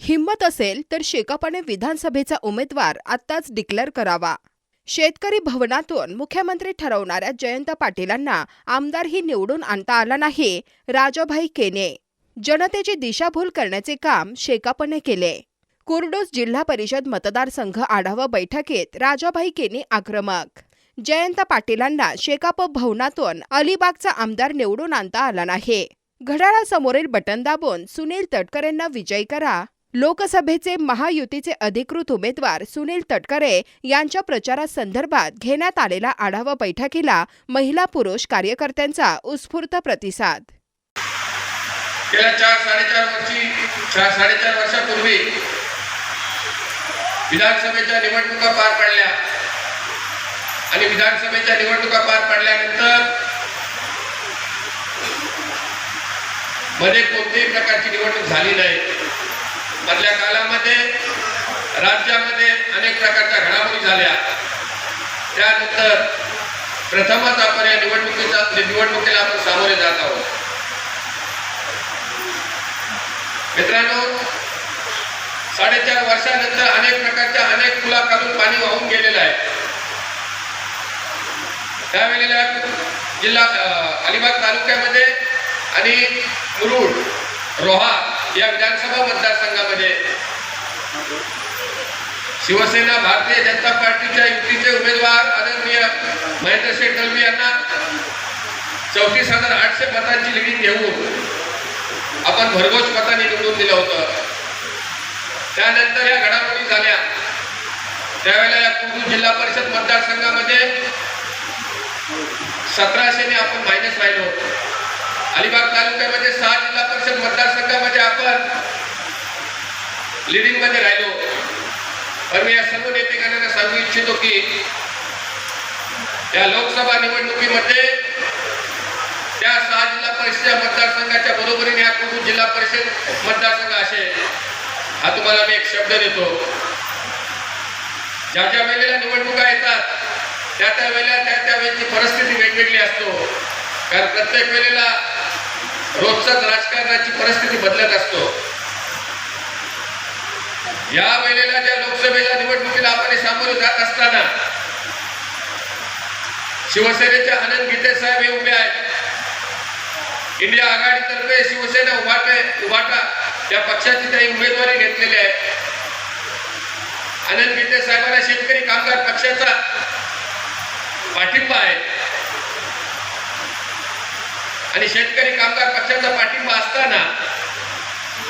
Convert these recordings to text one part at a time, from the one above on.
हिंमत असेल तर शेकापाने विधानसभेचा उमेदवार आत्ताच डिक्लेअर करावा. शेतकरी भवनातून मुख्यमंत्री ठरवणाऱ्या जयंत पाटीलांना आमदारही निवडून आणता आला नाही राजाभाई केने. जनतेची दिशाभूल करण्याचे काम शेकापने केले. कुर्डूस जिल्हा परिषद मतदारसंघ आढावा बैठकीत राजाभाई केने आक्रमक. जयंत पाटीलांना शेकाप भवनातून अलिबागचा आमदार निवडून आणता आला नाही. घड्याळासमोरील बटन दाबून सुनील तटकरेंना विजयी करा. लोकसभेचे महायुतीचे अधिकृत उमेदवार सुनील तटकरे यांच्या प्रचारासंदर्भात घेण्यात आलेल्या आढावा बैठकीला महिला पुरुष कार्यकर्त्यांचा उत्स्फूर्त प्रतिसाद. गेल्या चार साडेचार वर्षी चार साडेचार वर्षापूर्वी विधानसभेच्या निवडणुका पार पडल्या. आणि विधानसभेच्या निवडणुका पार पडल्यानंतरमध्ये कोणत्याही प्रकारची निवडणूक झाली नाही. मधल्या कालामध्ये राज्यामध्ये अनेक प्रकारच्या घडामोडी झाल्या. त्यानंतर प्रथमच आपण या निवडणुकीचा निवडणुकीला आपण सामोरे जात आहोत. मित्रांनो साडेचार वर्षानंतर अनेक प्रकारच्या अनेक पुलाखालून पाणी वाहून गेलेलं आहे. त्यावेळेला जिल्हा अलिबाग तालुक्यामध्ये आणि मुरुड रोहा या विधानसभा मतदारसंघामध्ये शिवसेना भारतीय जनता पार्टीच्या युतीचे उमेदवार आदरणीय महेंद्र शेठ यांना चौतीस हजार आठशे मतांची लिडिंग घेऊन आपण भरघोस मताने निवडून दिलं होतं. त्यानंतर या घडामोडी झाल्या. त्यावेळेला या कुंडू जिल्हा परिषद मतदारसंघामध्ये सतराशेने आपण मायनस राहिलो. अलिबाग तालुक्यामध्ये सहा जिल्हा परिषद मतदारसंघामध्ये आपण लिडिंगमध्ये राहिलो. पण मी या सर्व नेतेकांना सांगू इच्छितो की या लोकसभा निवडणुकीमध्ये त्या सहा जिल्हा परिषद मतदारसंघाच्या बरोबरीने हा कुटुंब जिल्हा परिषद मतदारसंघ असेल हा तुम्हाला मी एक शब्द देतो. ज्या ज्या वेळेला निवडणुका येतात त्या त्या वेळेला त्या त्या वेळेची परिस्थिती वेगवेगळी असतो. कारण प्रत्येक वेळेला रोजचाच राजकारणाची परिस्थिती बदलत असतो. या वेळेला ज्या लोकसभेच्या निवडणुकीला आपण सामोरे जात असताना शिवसेनेचे आनंद गीते साहेब हे उभे आहेत. इंडिया आघाडीतर्फे शिवसेना उभाटे उभाटा या पक्षाची काही उमेदवारी घेतलेली आहे. आनंद गीते साहेबांना शेतकरी कामगार पक्षाचा पाठिंबा आहे. आणि शेतकरी कामगार पक्षाचा पाठिंबा असताना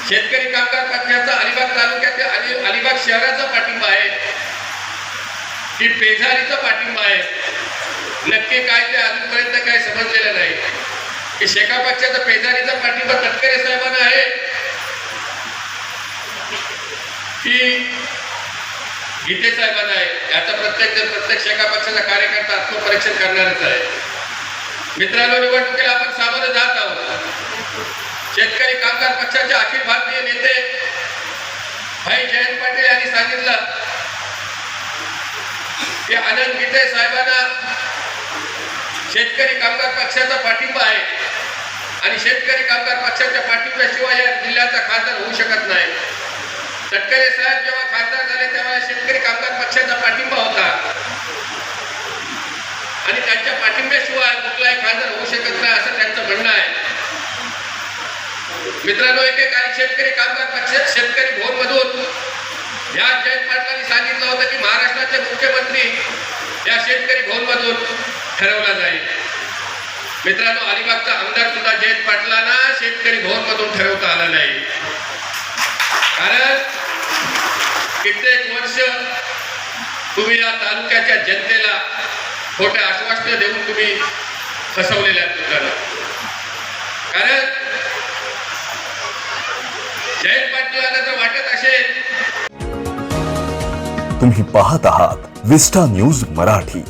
शेतकरी कामगार पक्षाचा अलिबाग तालुक्यातील अली अलिबाग शहराचा पाठिंबा आहे. की पेझारीचा पाठिंबा आहे. नक्की काय ते अजूनपर्यंत काय समजलेलं नाही. की शेका पक्षाचा पेझारीचा पाठिंबा तटकरे साहेबांना आहे. की गीते साहेबांना आहे. याचा प्रत्येक जण प्रत्येक शेका पक्षाचा कार्यकर्ता आत्मपरीक्षण करणारच आहे. मित्रांनो निवडणुकीला आपण सामोरे जात आहोत. शेतकरी कामगार पक्षाचे अखिल भारतीय नेते भाई जयंत पाटील यांनी सांगितलं की आनंद गीते साहेबांना शेतकरी कामगार पक्षाचा पाठिंबा आहे आणि शेतकरी कामगार पक्षाच्या पाठिंब्याशिवाय या जिल्ह्याचा खासदार होऊ शकत नाही. तटकरे साहेब जेव्हा खासदार झाले तेव्हा शेतकरी कामगार पक्षाचा पाठिंबा आणि त्यांच्या पाठिंब्याशिवाय कुठलाही खासदार होऊ शकत नाही असं त्यांचं म्हणणं आहे. मित्रांनो एकेकाळी शेतकरी कामगार पक्ष शेतकरी भोर मधून या जयंत पाटलांनी सांगितलं होतं की महाराष्ट्राचे मुख्यमंत्री या शेतकरी भवन मधून ठरवला जाईल. मित्रांनो अलिबागचा आमदार सुद्धा जयंत पाटलांना शेतकरी भवन मधून ठरवता आला नाही. कारण कित्येक वर्ष तुम्ही या तालुक्याच्या जनतेला खोटे आश्वासनं देऊन तुम्ही फसवलेल्या आहेत कारण जयंत पाटील जर वाटत असेल तुम्ही पाहत आहात विस्टा न्यूज मराठी.